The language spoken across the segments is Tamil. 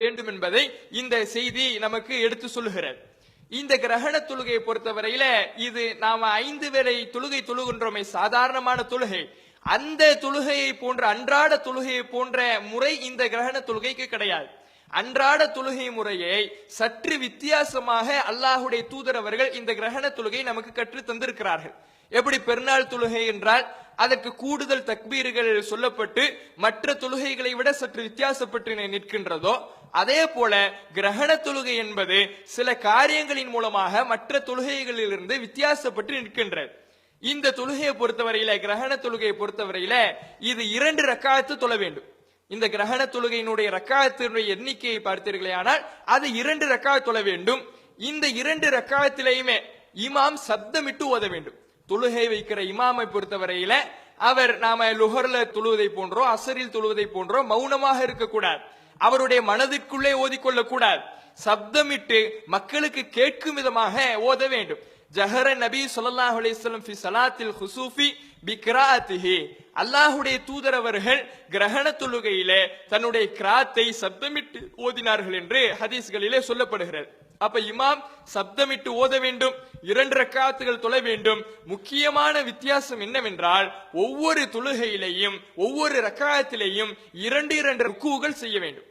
வேண்டும் என்பதை இந்த செய்தி நமக்கு எடுத்து சொல்லுகிறது. இந்த கிரகண தொழுகையை பொறுத்தவரையில இது நாம ஐந்து வேளை தொழுகை தொழுகின்றோமே சாதாரணமான தொழுகை. அந்த தொழுகையை போன்ற அன்றாட தொழுகையை போன்ற முறை இந்த கிரகண தொழுகைக்கு கிடையாது. அன்றாட தொழுகை முறையை சற்று வித்தியாசமாக அல்லாஹுடைய தூதர் அவர்கள் இந்த கிரகண தொழுகை நமக்கு கற்று தந்திருக்கிறார்கள். எப்படி பெருநாள் தொழுகை என்றால் அதற்கு கூடுதல் தக்பீர்கள் சொல்லப்பட்டு மற்ற தொழுகைகளை விட சற்று வித்தியாசப்பட்டு நிற்கின்றதோ அதே போல கிரகண தொழுகை என்பது சில காரியங்களின் மூலமாக மற்ற தொழுகைகளிலிருந்து வித்தியாசப்பட்டு நிற்கின்றது. இந்த தொழுகையை பொறுத்தவரையில கிரகண தொழுகையை பொறுத்தவரையில இது இரண்டு ரக்காயத்து தொழ வேண்டும். இந்த கிரகண தொழுகையினுடைய ரக்காயத்தினுடைய எண்ணிக்கையை பார்த்தீர்களே ஆனால் அது இரண்டு ரக்காத் தொழ வேண்டும். இந்த இரண்டு ரக்காயத்திலேயுமே இமாம் சப்தமிட்டு ஓத வேண்டும். தொழுகை வைக்கிற இமாமை பொறுத்தவரையில அவர் நாம லுஹர்ல தொழுவதை போன்றோ அசரில் தொழுவதை போன்றோ மௌனமாக இருக்கக்கூடாது. அவருடைய மனதிற்குள்ளே ஓதிக்கொள்ள கூடாது சப்தமிட்டு மக்களுக்கு கேட்கும் விதமாக ஓத வேண்டும். ஜஹர நபி சொல்லாஹ் அலிஸ்லம் ஃபி சலாத்தில் ஹுசூஃபி பிக்ராத்திஹி அல்லாஹுடைய தூதரவர்கள் கிரகண தொழுகையிலே தன்னுடைய கிராத்தை சப்தமிட்டு ஓதினார்கள் என்று ஹதீஸ்களிலே சொல்லப்படுகிறது. அப்ப இமாம் சப்தமிட்டு ஓத வேண்டும் இரண்டு ரக்காத்துகள் தொழ வேண்டும். முக்கியமான வித்தியாசம் என்னவென்றால் ஒவ்வொரு தொழுகையிலையும் ஒவ்வொரு ரக்காயத்திலேயும் இரண்டு இரண்டு ருக்குகள் செய்ய வேண்டும்.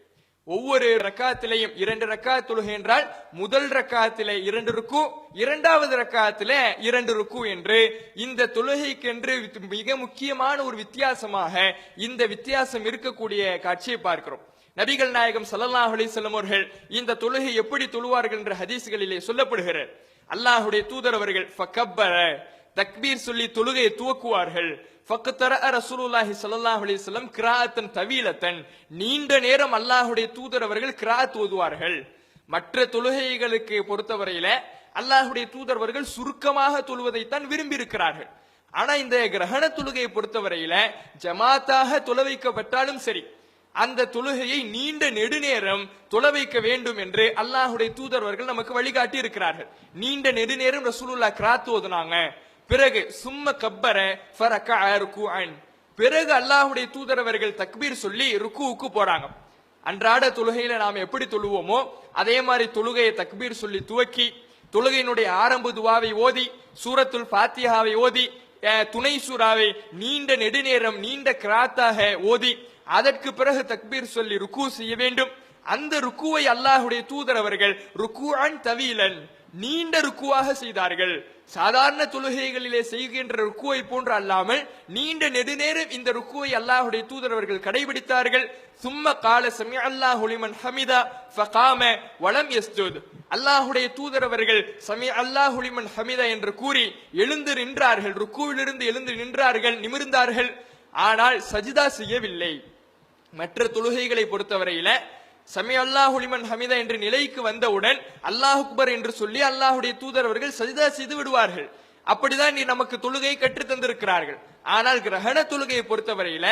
ஒவ்வொரு ரக்காத்திலையும் இரண்டு ரக்கா தொழுகை என்றால் முதல் ரக்காத்திலே இரண்டு ருக்கு இரண்டாவது ரக்காத்திலே இரண்டு ருக்கு என்று. இந்த தொழுகைக்கென்று மிக முக்கியமான ஒரு வித்தியாசமாக இந்த வித்தியாசம் இருக்கக்கூடிய காட்சியை பார்க்கிறோம். நபிகள் நாயகம் சல்லல்லாஹ் அலைஹி வஸல்லம் அவர்கள் இந்த தொழுகை எப்படி தொழுவார்கள் என்ற ஹதீஸ்களிலே சொல்லப்படுகிறார். அல்லாஹுடைய தூதர் அவர்கள் ஃபக்கப்பர தக்பீர் சொல்லி தொழுகையை துவக்குவார்கள். ஃபக்கத்தர ரசூலுல்லாஹி சல்லல்லாஹ் அலைஹி வஸல்லம் கிராத்தன் தவீலத்தன் நீண்ட நேரம் அல்லாஹுடைய தூதர் அவர்கள் கிராத் ஓதுவார்கள். மற்ற தொழுகைகளுக்கு பொறுத்தவரையில அல்லாஹுடைய தூதர் அவர்கள் சுருக்கமாக தொழுவதைத்தான் விரும்பி இருக்கிறார்கள் ஆனா இந்த கிரகண தொழுகையை பொறுத்தவரையில ஜமாத்தாக தொலை வைக்கப்பட்டாலும் சரி அந்த தொழுகையை நீண்ட நெடுநேரம் தொலை வைக்க வேண்டும் என்று அல்லாஹுடைய தூதர்வர்கள் நமக்கு வழிகாட்டி இருக்கிறார்கள். நீண்ட நெடுநேரம் ரசூலுல்லா கிராத் ஓதுனாங்க. பிறகு சும்ம கப்பர ஃபரக்க ருக்குஅன். பிறகு அல்லாஹுடைய தூதரவர்கள் தக்பீர் சொல்லி ருக்குவுக்கு போறாங்க. அன்றாட தொழுகையில நாம் எப்படி தொழுவோமோ அதே மாதிரி தொழுகையை தக்பீர் சொல்லி துவக்கி தொழுகையினுடைய ஆரம்ப துவாவை ஓதி சூரத்துல் பாத்தியாவை ஓதி துணை சூறாவை நீண்ட நெடுநேரம் நீண்ட கிராத்தாக ஓதி அதற்கு பிறகு தக்பீர் சொல்லி ருக்கு செய்ய வேண்டும். அந்த ருக்குவை அல்லாஹுடைய தூதர் அவர்கள் ருக்குவான் தவீலன் நீண்ட ருக்குவாக செய்தார்கள். சாதாரண தொழுகைகளிலே செய்கின்ற ருக்குவை போன்று அல்லாமல் நீண்ட நெடுநேரம் இந்த ருக்குவை அல்லாஹுடைய தூதர் அவர்கள் கடைபிடித்தார்கள். சும்ம கால சமி அல்லாஹ் ஹுலிமன் ஹமிதா ஃபகாம வளம் எஸ்துத் அல்லாஹுடைய தூதர் அவர்கள் சமி அல்லாஹ் ஹுலிமன் ஹமிதா என்று கூறி எழுந்து நின்றார்கள். ருக்குவிலிருந்து எழுந்து நின்றார்கள் நிமிர்ந்தார்கள். ஆனால் சஜிதா செய்யவில்லை. மற்ற தொழுகைகளை பொறுத்தவரையில சமய அல்லாஹ் ஹமிதா என்ற நிலைக்கு வந்தவுடன் அல்லாஹ் அக்பர் என்று சொல்லி அல்லாஹுடைய தூதர் அவர்கள் சஜிதா செய்து விடுவார்கள். அப்படிதான் நீ நமக்கு தொழுகை கற்றுத் தந்திருக்கிறார்கள். ஆனால் கிரகண தொழுகையை பொறுத்தவரையில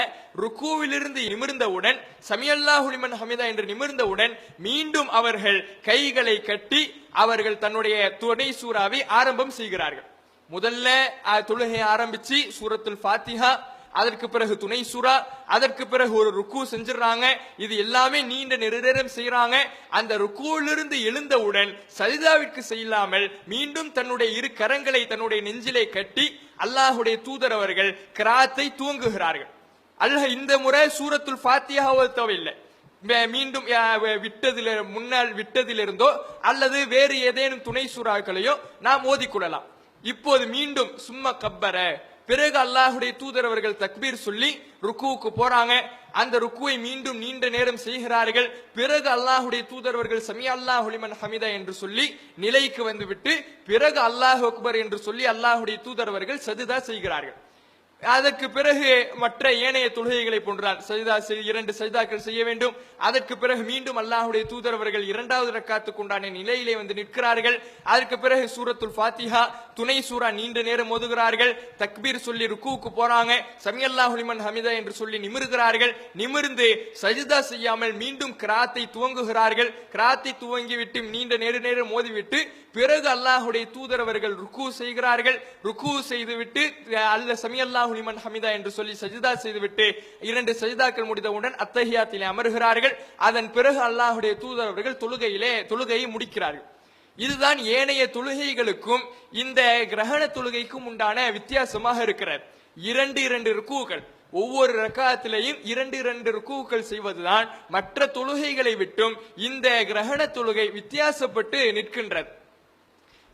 ருக்குவிலிருந்து நிமிர்ந்தவுடன் சமியல்லா ஹுலிமன் ஹமிதா என்று நிமிர்ந்தவுடன் மீண்டும் அவர்கள் கைகளை கட்டி அவர்கள் தன்னுடைய துணை சூறாவை ஆரம்பம் செய்கிறார்கள். முதல்ல அஹ், தொழுகையை ஆரம்பிச்சு சூரத்துல் ஃபாத்திஹா அதற்கு பிறகு துணை சுரா அதற்கு பிறகு ஒரு ருக்கு செஞ்சிடறாங்க இது எல்லாமே நீண்ட நெடுநேரம் செய்யறாங்க அந்த ருக்குவிலிருந்து எழுந்தவுடன் சஜிதாவிற்கு செய்யலாமல் மீண்டும் தன்னுடைய இரு கரங்களை தன்னுடைய நெஞ்சிலே கட்டி அல்லாஹுடைய தூதர் அவர்கள் கிராத்தை தூங்குகிறார்கள். அல்ல இந்த முறை சூரத்துல் ஃபாத்தியா ஓதவில்லை மீண்டும் விட்டதில முன்னால் விட்டதிலிருந்தோ அல்லது வேறு ஏதேனும் துணை சூறாக்களையோ நாம் ஓதிக்கொள்ளலாம் இப்போது மீண்டும் சும்மா கப்பர பிறகு அல்லாஹுடைய தூதர் அவர்கள் தக்பீர் சொல்லி ருக்குவுக்கு போறாங்க. அந்த ருக்குவை மீண்டும் நீண்ட நேரம் செய்கிறார்கள். பிறகு அல்லாஹுடைய தூதர்வர்கள் சமி அல்லாஹ் ஹுலிமன் ஹமிதா என்று சொல்லி நிலைக்கு வந்துவிட்டு பிறகு அல்லாஹ் அக்பர் என்று சொல்லி அல்லாஹுடைய தூதரவர்கள் சதுதா செய்கிறார்கள். அதற்கு பிறகு மற்ற ஏனைய தொழுகைகளை போன்றான். சஜிதா இரண்டு சஜிதாக்கள் செய்ய வேண்டும். அதற்கு பிறகு மீண்டும் அல்லாஹுடைய தூதரவர்கள் இரண்டாவது ரக்காத்துக்கு உண்டான நிலையிலே வந்து நிற்கிறார்கள். அதற்கு பிறகு சூரத்துல் ஃபாத்திஹா துணை சூரா நீண்ட நேரம் ஓதுகிறார்கள் தக்பீர் சொல்லி ருக்குவுக்கு போறாங்க. சமியல்லாஹு லிமன் ஹமிதா என்று சொல்லி நிமிர்கிறார்கள். நிமிர்ந்து சஜிதா செய்யாமல் மீண்டும் கிராத்தை துவங்குகிறார்கள். கிராத்தை துவங்கி விட்டு நீண்ட நேர நேரம் மோதிவிட்டு பிறகு அல்லாஹுடைய தூதரவர்கள் ருக்கு செய்கிறார்கள். ருக்கு செய்துவிட்டு அல்ல சமியல்லாஹு அல்லாஹு லிமன் ஹமிதா என்று சொல்லி சஜிதா செய்துவிட்டு இரண்டு சஜிதாக்கள் முடிந்தவுடன் அத்தஹியாத்திலே அமர்கிறார்கள். அதன் பிறகு அல்லாஹுடைய தூதர் அவர்கள் தொழுகையிலே தொழுகையை முடிக்கிறார்கள். இதுதான் ஏனைய தொழுகைகளுக்கும் இந்த கிரகண தொழுகைக்கும் உண்டான வித்தியாசமாக இருக்கிறது. இரண்டு இரண்டு ருக்குகள் ஒவ்வொரு ரக்காத்திலையும் இரண்டு இரண்டு ருக்குகள் செய்வதுதான் மற்ற தொழுகைகளை விட்டும் இந்த கிரகண தொழுகை வித்தியாசப்பட்டு நிற்கின்றது.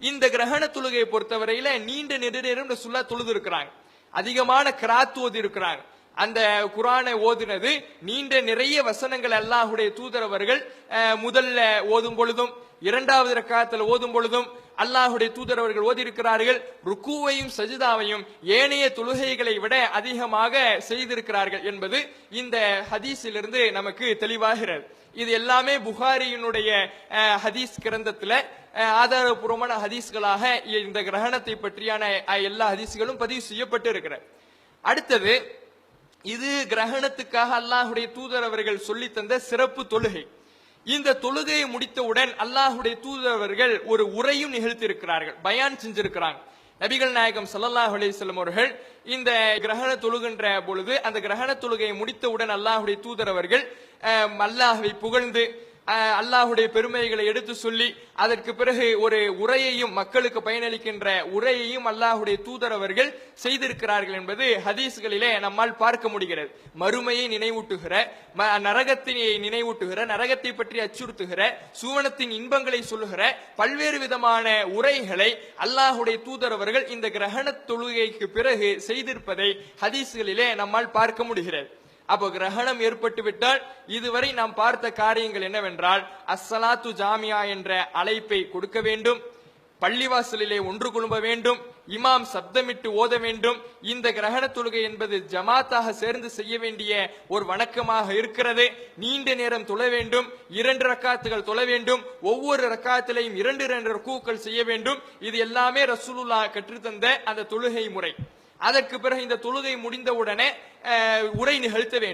இந்த கிரகண தொழுகையை பொறுத்தவரையில நீண்ட நெடுநேரம் ரசுல்லா தொழுது இருக்கிறாங்க. அதிகமான கிராத் ஓதி இருக்கிறாங்க அந்த குரானை ஓதினது நீண்ட நிறைய வசனங்கள் அல்லாஹுடைய தூதரவர்கள் அஹ், முதல்ல ஓதும் பொழுதும் இரண்டாவது ரக்காத்துல ஓதும் பொழுதும் அல்லாஹுடைய தூதரவர்கள் ஓதி இருக்கிறார்கள் ருக்குவையும் சஜிதாவையும் ஏனைய தொழுகைகளை விட அதிகமாக செய்திருக்கிறார்கள் என்பது இந்த ஹதீஸிலிருந்து நமக்கு தெளிவாகிறது. இது எல்லாமே புகாரியினுடைய ஹதீஸ் கிரந்தத்துல ஆதாரபூர்வமான ஹதீஸ்களாக இந்த கிரகணத்தை பற்றியான எல்லா ஹதீஸ்களும் பதிவு செய்யப்பட்டு இருக்கிறது அடுத்தது இது கிரகணத்துக்காக அல்லாஹுடைய தூதர் அவர்கள் சொல்லி தந்த சிறப்பு தொழுகை. இந்த தொழுகையை முடித்தவுடன் அல்லாஹுடைய தூதர் ஒரு உரையும் நிகழ்த்தியிருக்கிறார்கள் பயான் செஞ்சிருக்கிறாங்க. நபிகள் நாயகம் சல்லாஹ் அலிசல்லம் அவர்கள் இந்த கிரகண தொழுகின்ற பொழுது அந்த கிரகண தொழுகையை முடித்தவுடன் அல்லாஹுடைய தூதரவர்கள் அல்லாஹுவை புகழ்ந்து அல்லாஹுடைய பெருமைகளை எடுத்து சொல்லி அதற்கு பிறகு ஒரு உரையையும் மக்களுக்கு பயனளிக்கின்ற உரையையும் அல்லாஹுடைய தூதரவர்கள் செய்திருக்கிறார்கள் என்பது ஹதீஸ்களிலே நம்மால் பார்க்க முடிகிறது. மறுமையை நினைவூட்டுகிற ம- நரகத்தினை நினைவூட்டுகிற நரகத்தை பற்றி அச்சுறுத்துகிற சுவனத்தின் இன்பங்களை சொல்லுகிற பல்வேறு விதமான உரைகளை அல்லாஹுடைய தூதரவர்கள் இந்த கிரகண தொழுகைக்கு பிறகு செய்திருப்பதை ஹதீஸ்களிலே நம்மால் பார்க்க முடிகிறது. அப்போ கிரகணம் ஏற்பட்டு விட்டால் இதுவரை நாம் பார்த்த காரியங்கள் என்னவென்றால் அஸ்ஸலாத்து ஜாமியா என்ற அழைப்பை கொடுக்க வேண்டும் பள்ளிவாசலிலே ஒன்று குழும்ப வேண்டும் இமாம் சப்தமிட்டு ஓத வேண்டும் இந்த கிரகண தொழுகை என்பது ஜமாத்தாக சேர்ந்து செய்ய வேண்டிய ஒரு வணக்கமாக இருக்கிறது. நீண்ட நேரம் தொழ வேண்டும் இரண்டு ரக்காத்துகள் தொழ வேண்டும் ஒவ்வொரு ரக்காத்திலையும் இரண்டு இரண்டு ரக்கூக்கள் செய்ய வேண்டும். இது எல்லாமே ரசூலுல்லா கற்றுத்தந்த அந்த தொழுகை முறை. அதற்கு பிறகு இந்த தொழுகை முடிந்தவுடனே உரை நிகழ்த்த வேண்டும்.